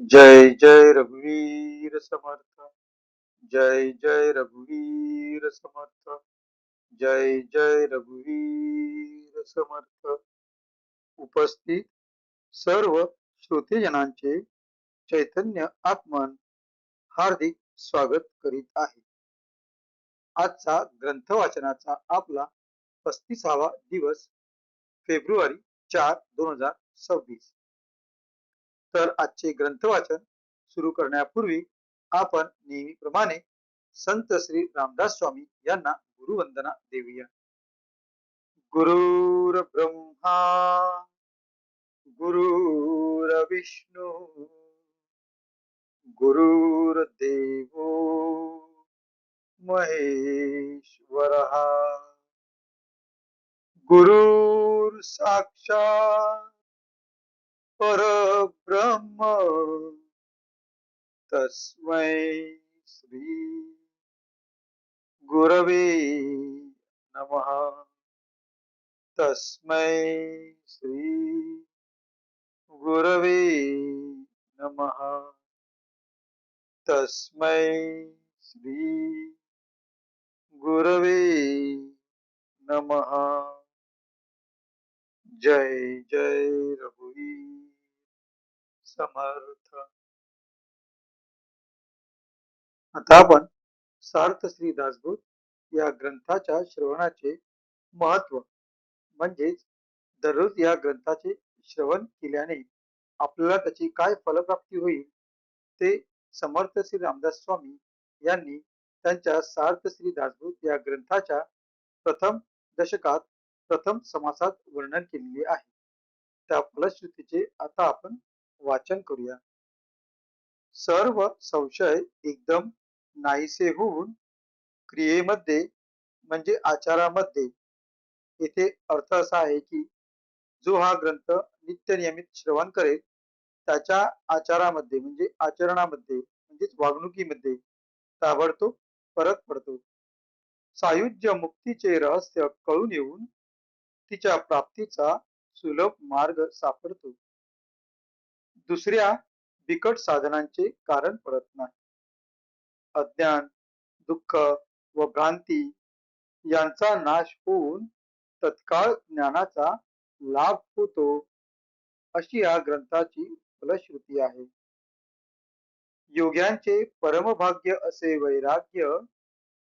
जय जय रघुवीर समर्थ जय जय रघुवीर समर्थ जय जय रघुवीर समर्थ. उपस्थित सर्व श्रोतेजनांचे चैतन्य आत्मन हार्दिक स्वागत करीत आहे. आजचा ग्रंथ वाचनाचा आपला पस्तीसावा दिवस फेब्रुवारी चार दोन हजार सव्वीस. तर आजचे ग्रंथ वाचन सुरू करण्यापूर्वी आपण नेहमीप्रमाणे संत श्री रामदास स्वामी यांना गुरुवंदना देऊया. गुरुर ब्रह्मा गुरुर विष्णू गुरुर्देवो महेश्वर. गुरुर साक्षात परब्रह्म तस्मै श्री गुरवे नमः। तस्मै श्री गुरवे नमः। तस्मै श्री गुरवे नमः। जय जय रघुवीर। समर्थ. आता आपण सार्थ श्री दासबोध या ग्रंथाच्या श्रवणाचे महत्त्व म्हणजेच दररोज या ग्रंथाचे श्रवण केल्याने आपल्याला त्याची काय फलप्राप्ती होईल ते समर्थ श्री रामदास स्वामी यांनी त्यांच्या सार्थ श्री दासबोध या ग्रंथाच्या प्रथम दशकात प्रथम समासात वर्णन केलेले आहे. त्या फलश्रुतीचे आता आपण वाचन करूया. सर्व संशय एकदम नाहीसे होऊन क्रियेमध्ये म्हणजे आचारामध्ये येथे अर्थ असा आहे की जो हा ग्रंथ नित्य नियमित श्रवण करेल त्याच्या आचारामध्ये म्हणजे आचरणामध्ये म्हणजेच वागणुकीमध्ये ताबडतोब परत पडतो. सायुज्य मुक्तीचे रहस्य कळून येऊन तिच्या प्राप्तीचा सुलभ मार्ग सापडतो. दुसऱ्या बिकट साधनांचे कारण पडत नाही. अज्ञान दुःख व भ्रांती यांचा नाश होऊन तत्काळ ज्ञानाचा लाभ होतो अशी या ग्रंथाची फलश्रुती आहे. योग्यांचे परमभाग्य असे वैराग्य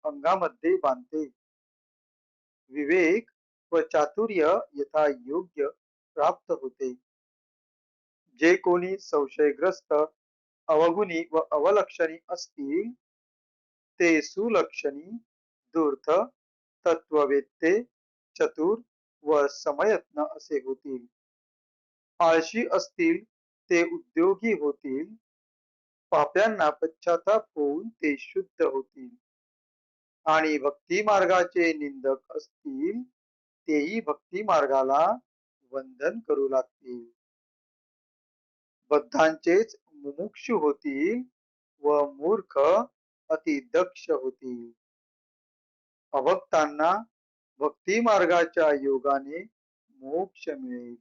अंगामध्ये बांधते. विवेक व चातुर्य यथा योग्य प्राप्त होते. जे कोणी संशयग्रस्त अवगुणी व अवलक्षणी असतील ते सुलक्षणी धूर्त तत्ववेत्ते चतुर व समयत्न असे होतील. आळशी असतील ते उद्योगी होतील. पाप्यांना पश्चाताप होऊन ते शुद्ध होतील. आणि भक्ती मार्गाचे निंदक असतील तेही भक्ती मार्गाला वंदन करू लागतील. बद्धांचेच मुमुक्षु होतील व मूर्ख अति दक्ष होतील अभक्तांना भक्ती मार्गाच्या योगाने मोक्ष मिळेल.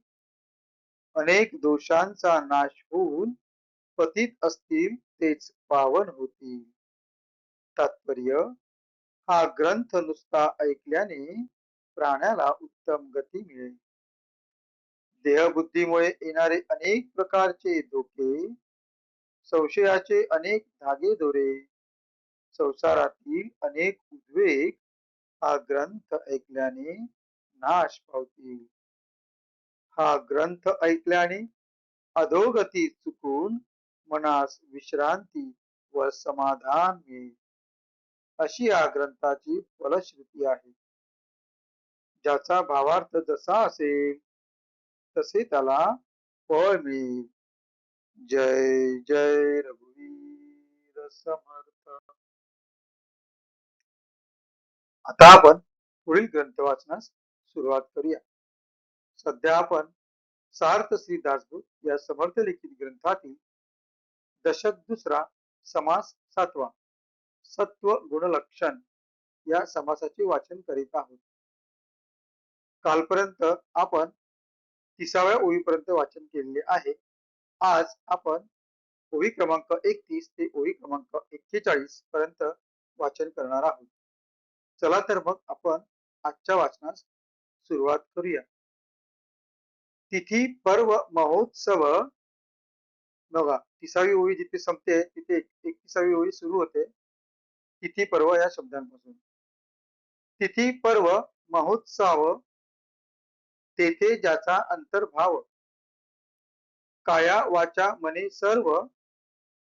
अनेक दोषांचा नाश होऊन पतित असतील तेच पावन होतील तात्पर्य हा ग्रंथ नुसता ऐकल्याने प्राण्याला उत्तम गती मिळेल. देहबुद्धीमुळे येणारे अनेक प्रकारचे धोके संशयाचे अनेक धागे दोरे संसारातील अनेक उद्वेग हा ग्रंथ ऐकल्याने नाश पावतील. हा ग्रंथ ऐकल्याने अधोगती चुकून मनास विश्रांती व समाधान मिळेल. अशी या ग्रंथाची फलश्रुती आहे. ज्याचा भावार्थ जसा असेल तसे त्याला फळ मिळेल. जय जय रघुवीर समर्थ. आता आपण पुढील ग्रंथ वाचनास सुरुवात करूया. सध्या आपण सार्थ श्री दासभूत या समर्थ लिखित ग्रंथातील दशक दुसरा समास सातवा सत्व गुणलक्षण या समासाचे वाचन करीत आहोत. कालपर्यंत आपण तिसाव्या ओळीपर्यंत वाचन केलेले आहे. आज आपण ओळी क्रमांक एकतीस ते ओळी क्रमांक एक्केचाळीस पर्यंत वाचन करणार आहोत. चला तर मग आपण आजच्या वाचनास सुरुवात करूया. तिथी पर्व महोत्सव. बघा तिसावी ओळी जिथे संपते तिथे एकतीसावी ओळी सुरू होते. तिथी पर्व या शब्दांपासून. तिथी पर्व महोत्सव. तेथे ज्याचा अंतर्भाव काया वाचा मने सर्व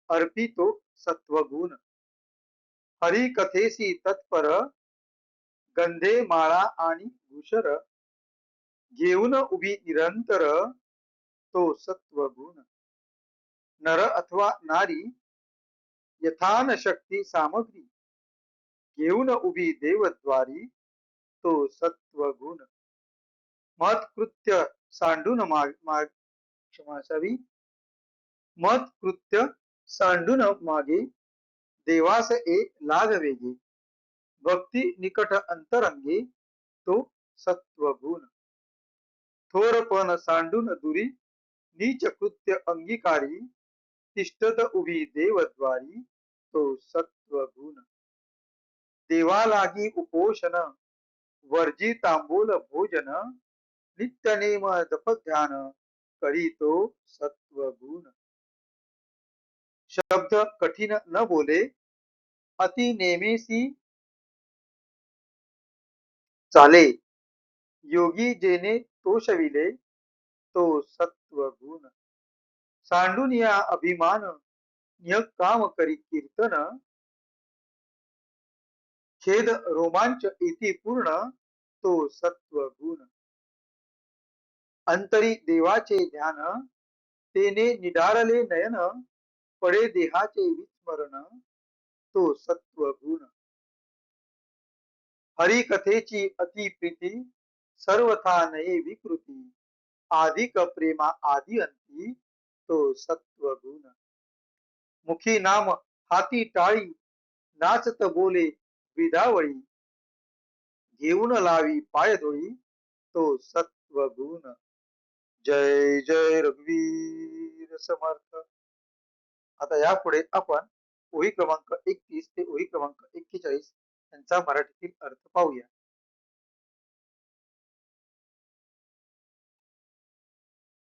अर्पितो सत्वगुण. हरी कथेसी तत्पर गंधे माळा आणि भूषर घेऊन उभी निरंतर तो सत्वगुण. नर अथवा नारी यथान शक्ती सामग्री घेऊन उभी देवद्वारी तो सत्वगुण. कृत्य सांडून माग माग, क्षमा असावी कृत्य सांडून मागे, देवास ए लाग वेगे. भक्ती निकट अंतरंगे तो सत्वगुण. थोरपण सांडून दुरी, नीच कृत्य अंगीकारी. तिष्ठत उभी देवद्वारी तो सत्वगुण. देवालागी उपोषण, वर्जी तांबूल भोजन. नित्य नेम जप ध्यान करीतो सत्वगुण. शब्द कठीण न बोले अति नेमेसी चाले. योगी जेने तोषविले तो सत्वगुण. सांडून या अभिमान य काम करी कीर्तन. खेद रोमांच इति पूर्ण तो सत्वगुण. अंतरी देवाचे ध्यान तेने निधारले नयन पडे देहाचे विस्मरण तो सत्वगुण. हरिकथेची अतिप्रीती सर्वथा नये विकृती आधिक प्रेमा आदि अंती तो सत्वगुण. मुखी नाम हाती टाळी नाचत बोले विदावळी घेऊन लावी पायधोळी तो सत्व जय जय रघुवीर समर्थ. आता यापुढे आपण ओळी क्रमांक एकतीस ते ओळी क्रमांक एक्केचाळीस यांचा मराठीतील अर्थ पाहूया.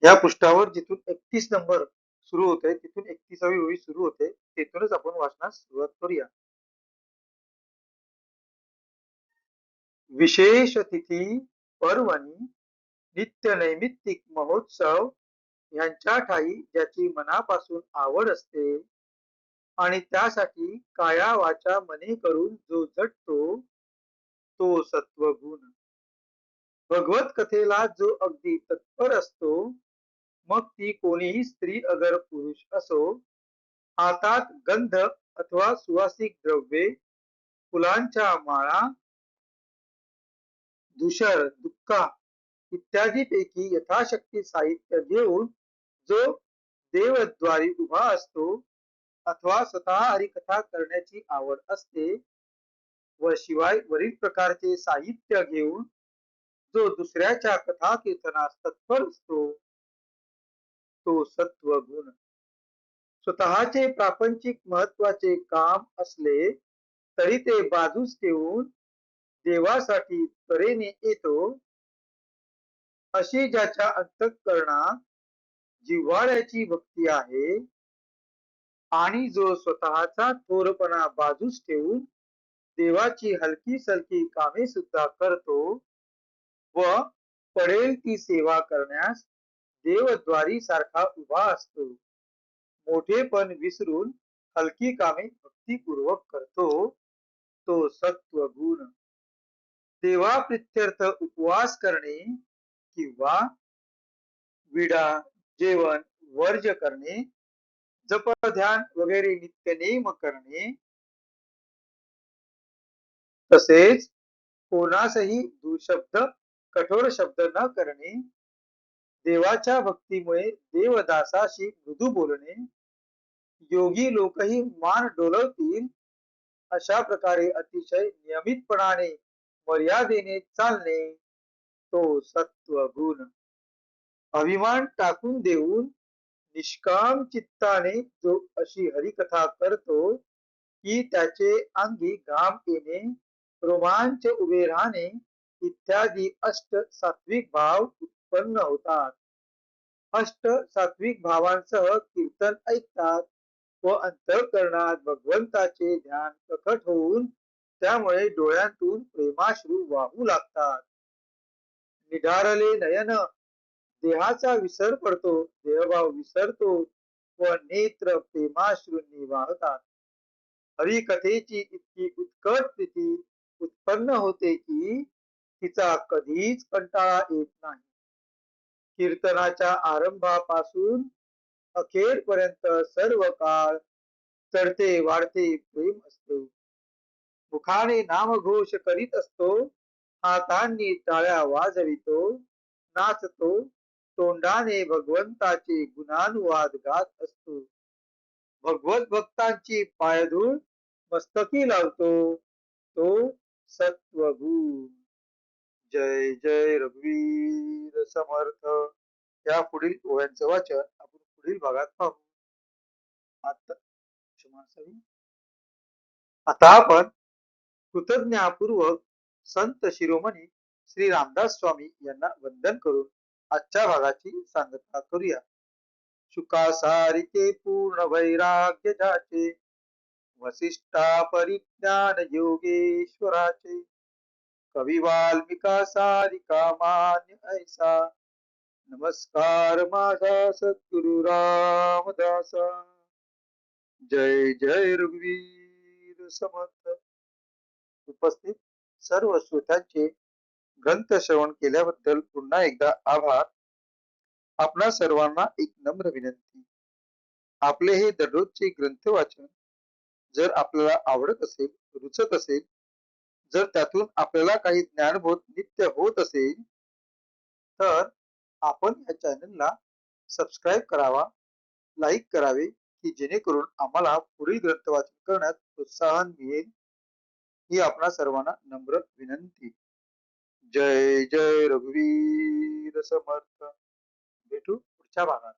या पृष्ठावर जिथून एकतीस नंबर सुरू होते तिथून एकतीसावी ओळी सुरू होते तेथूनच आपण वाचनास सुरुवात करूया. विशेष तिथी पर्वणी नित्य नैमित्तिक महोत्सव यांच्या ठाई ज्याची मनापासून आवड असते. आणि त्यासाठी काया वाचा मने करून जो झटतो तो सत्वगुण. भगवत कथेला जो अगदी तत्पर असतो मग ती कोणीही स्त्री अगर पुरुष असो हातात गंध अथवा सुवासिक द्रव्ये फुलांच्या माळा धुशर दुःखा इत्यादीपैकी यथाशक्ती साहित्य घेऊन जो देवद्वारी उभा असतो अथवा स्वतः हरिकथा करण्याची आवड असते व शिवाय वरील प्रकारचे साहित्य घेऊन जो दुसऱ्याच्या कथा कीर्तनास तत्पर असतो तो सत्व गुण स्वतःचे प्रापंचिक महत्त्वाचे काम असले तरी ते बाजूस ठेवून देवासाठी तऱ्हेने येतो अशी ज्याच्या अंतःकरणात जिव्हाळ्याची भक्ती आहे आणि जो स्वतःचा थोरपणा बाजूस ठेवून देवाची हलकी सलकी कामे सुद्धा करतो व पडेल ती सेवा करण्यास देवद्वारी सारखा उभा असतो. मोठेपण विसरून हलकी कामे भक्तीपूर्वक करतो तो सत्व गुण देवा प्रित्यर्थ उपवास करणे किंवा विडा जेवण वर्ज करणे जप ध्यान वगैरे नित्यनेम करणे. तसेच कोणासही दुशब्द कठोर शब्द न करणे. देवाच्या भक्तीमुळे देवदासाशी मृदू बोलणे. योगी लोकही मान डोलवतील अशा प्रकारे अतिशय नियमितपणाने मर्यादेने चालणे. तो सत्व गुण अभिमान टाकून देऊन निष्काम चित्ताने जो अशी हरिकथा करतो, की त्याचे अंगी घाम येणे, रोमांच उभे राहणे इत्यादी अष्ट सात्विक भाव उत्पन्न होतात. अष्ट सात्विक भावांसह कीर्तन ऐकतात व अंतःकरणात भगवंताचे ध्यान प्रकट होऊन त्यामुळे डोळ्यांतून प्रेमाश्रू वाहू लागतात. निधारले नयन. देहाचा विसर पडतो देहभाव विसरतो व नेत्र प्रेमाश्रूंनी वाहतात हरिकथेची इतकी उत्कट प्रीती उत्पन्न होते की तिचा कधीच कंटाळा येत नाही. कीर्तनाच्या आरंभापासून अखेरपर्यंत सर्व काळ चढते वाढते प्रेम असते. मुखाने नामघोष करीत असतो हातांनी टाळ्या वाजवितो नाचतो तोंडाने भगवंताचे गुणानुवाद गात असतो. भगवत भक्तांची पायधूळ मस्तकी लावतो तो सत्वगुण. जय जय रघुवीर समर्थ. या पुढील ओव्यांचं वाचन आपण पुढील भागात पाहू. आता आता आपण कृतज्ञापूर्वक संत शिरोमणी श्री रामदास स्वामी यांना वंदन करून आजच्या भागाची सांगता करूया. पूर्ण वैराग्य जाचे, वसिष्ठा परिज्ञान योगेश्वराचे, कवी वाल्मिका सारिका मान्य ऐसा, नमस्कार माझा सद्गुरु रामदासा. जय जय रघुवीर समर्थ. उपस्थित सर्व श्रोत्यांचे ग्रंथ श्रवण केल्याबद्दल पुन्हा एकदा आभार. आपणा सर्वांना एक नम्र विनंती. आपले हे दररोजचे ग्रंथ वाचन जर आपल्याला आवडत असेल रुचत असेल जर त्यातून आपल्याला काही ज्ञानबोध नित्य होत असेल तर आपण या चॅनलला सबस्क्राईब करावा लाईक करावे की जेणेकरून आम्हाला पुढील ग्रंथ वाचन करण्यात प्रोत्साहन मिळेल. ही आपणा सर्वांना नम्र विनंती. जय जय रघुवीर समर्थ. भेटू पुढच्या भागात.